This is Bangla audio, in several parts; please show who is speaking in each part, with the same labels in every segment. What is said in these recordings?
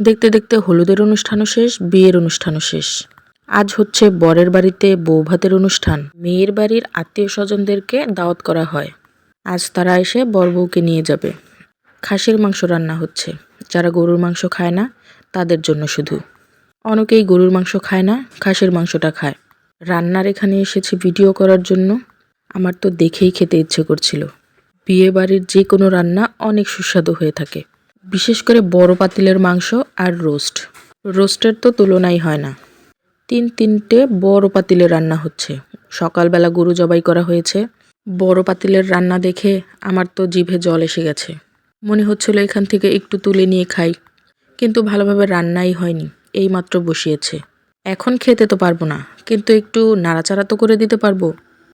Speaker 1: দেখতে দেখতে হলুদের অনুষ্ঠানও শেষ, বিয়ের অনুষ্ঠানও শেষ। আজ হচ্ছে বরের বাড়িতে বৌভাতের অনুষ্ঠান। মেয়ের বাড়ির আত্মীয় স্বজনদেরকে দাওয়াত করা হয়। আজ তারা এসে বর বউকে নিয়ে যাবে। খাসির মাংস রান্না হচ্ছে। যারা গরুর মাংস খায় না, তাদের জন্য শুধু। অনেকেই গরুর মাংস খায় না, খাসির মাংসটা খায়। রান্নার এখানে এসেছি ভিডিও করার জন্য। আমার তো দেখেই খেতে ইচ্ছে করছিল। বিয়ে বাড়ির যে কোনো রান্না অনেক সুস্বাদু হয়ে থাকে। বিশেষ করে বড় পাতিলের মাংস আর রোস্ট। রোস্টের তো তুলনাই হয় না। তিন তিনটে বড় পাতিলে রান্না হচ্ছে। সকালবেলা গরু জবাই করা হয়েছে। বড় পাতিলের রান্না দেখে আমার তো জিভে জল এসে গেছে। মনে হচ্ছিল এখান থেকে একটু তুলে নিয়ে খাই। কিন্তু ভালোভাবে রান্নাই হয়নি, এইমাত্র বসিয়েছে। এখন খেতে তো পারব না, কিন্তু একটু নাড়াচাড়া তো করে দিতে পারব।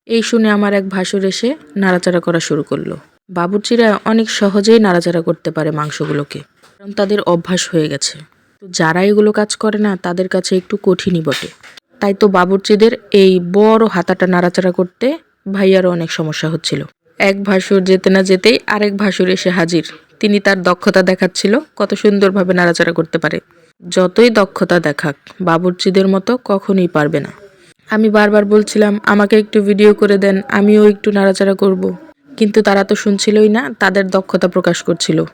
Speaker 1: এই শুনে আমার এক ভাসুর এসে নাড়াচাড়া করা শুরু করল। বাবুর্চিরা অনেক সহজেই নাড়াচাড়া করতে পারে মাংসগুলোকে। কারণ তাদের অভ্যাস হয়ে গেছে। তো যারা এগুলো কাজ করে না, তাদের কাছে একটু কঠিনই বটে। তাই তো বাবুর্চিদের এই বড় হাতাটা নাড়াচাড়া করতে ভাইয়ারও অনেক সমস্যা হচ্ছিল। এক ভাসুর যেতে না যেতেই আরেক ভাসুর এসে হাজির। তিনি তার দক্ষতা দেখাচ্ছিল, কত সুন্দরভাবে নাড়াচাড়া করতে পারে। যতই দক্ষতা দেখাক, বাবুর্চিদের মতো কখনোই পারবে না। আমি বারবার বলছিলাম, আমাকে একটু ভিডিও করে দেন, আমিও একটু নাড়াচাড়া করব। কিন্তু তারা তো শুনছিলই না, তাদের দক্ষতা প্রকাশ করছিল।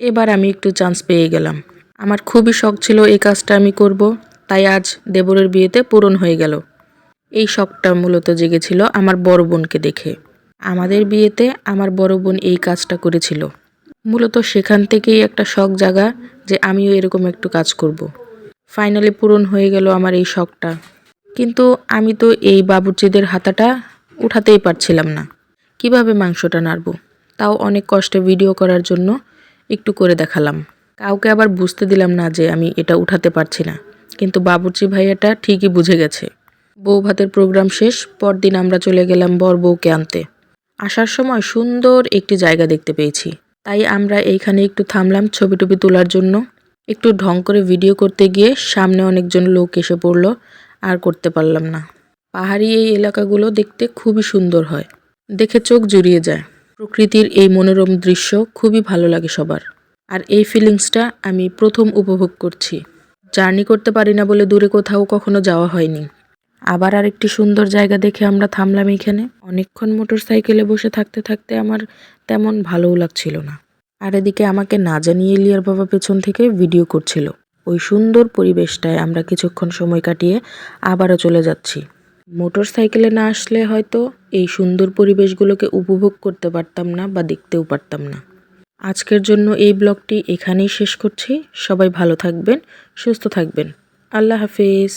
Speaker 1: এবার আমি একটু চান্স পেয়ে গেলাম। আমার খুবই শখ ছিল এই কাজটা আমি করব, তাই আজ দেবরের বিয়েতে পূরণ হয়ে গেল। এই শখটা মূলত জেগেছিল আমার বড় বোনকে দেখে। আমাদের বিয়েতে আমার বড় বোন এই কাজটা করেছিল। মূলত সেখান থেকেই একটা শখ জাগা যে আমিও এরকম একটু কাজ করব। ফাইনালি পূরণ হয়ে গেল আমার এই শখটা। কিন্তু আমি তো এই বাবুর্চিদের হাতাটা উঠাতেই পারছিলাম না। কীভাবে মাংসটা নাড়ব? তাও অনেক কষ্টে ভিডিও করার জন্য একটু করে দেখালাম। কাউকে আবার বুঝতে দিলাম না যে আমি এটা উঠাতে পারছি না। কিন্তু বাবুর্চি ভাইয়াটা ঠিকই বুঝে গেছে। বউ ভাতের প্রোগ্রাম শেষ, পরদিন আমরা চলে গেলাম বর বউকে আনতে। আসার সময় সুন্দর একটি জায়গা দেখতে পেয়েছি। তাই আমরা এইখানে একটু থামলাম ছবি টবি তোলার জন্য। একটু ঢং করে ভিডিও করতে গিয়ে সামনে অনেকজন লোক এসে পড়ল, আর করতে পারলাম না। পাহাড়ি এই এলাকাগুলো দেখতে খুবই সুন্দর হয়। দেখে চোখ জুড়িয়ে যায়। প্রকৃতির এই মনোরম দৃশ্য খুবই ভালো লাগে সবার। আর এই ফিলিংসটা আমি প্রথম উপভোগ করছি। জার্নি করতে পারি না বলে দূরে কোথাও কখনো যাওয়া হয়নি। আবার আরেকটি সুন্দর জায়গা দেখে আমরা থামলাম এখানে। অনেকক্ষণ মোটর সাইকেলে বসে থাকতে থাকতে আমার তেমন ভালোও লাগছিল না। আর এদিকে আমাকে না জানিয়ে লিয়ার বাবা পেছন থেকে ভিডিও করছিল। ওই সুন্দর পরিবেশটায় আমরা কিছুক্ষণ সময় কাটিয়ে আবারও চলে যাচ্ছি। মোটর সাইকেলে না আসলে হয়তো এই সুন্দর পরিবেশগুলোকে উপভোগ করতে পারতাম না বা দেখতেও পারতাম না। আজকের জন্য এই ব্লগটি এখানেই শেষ করছি। সবাই ভালো থাকবেন, সুস্থ থাকবেন। আল্লাহ হাফিজ।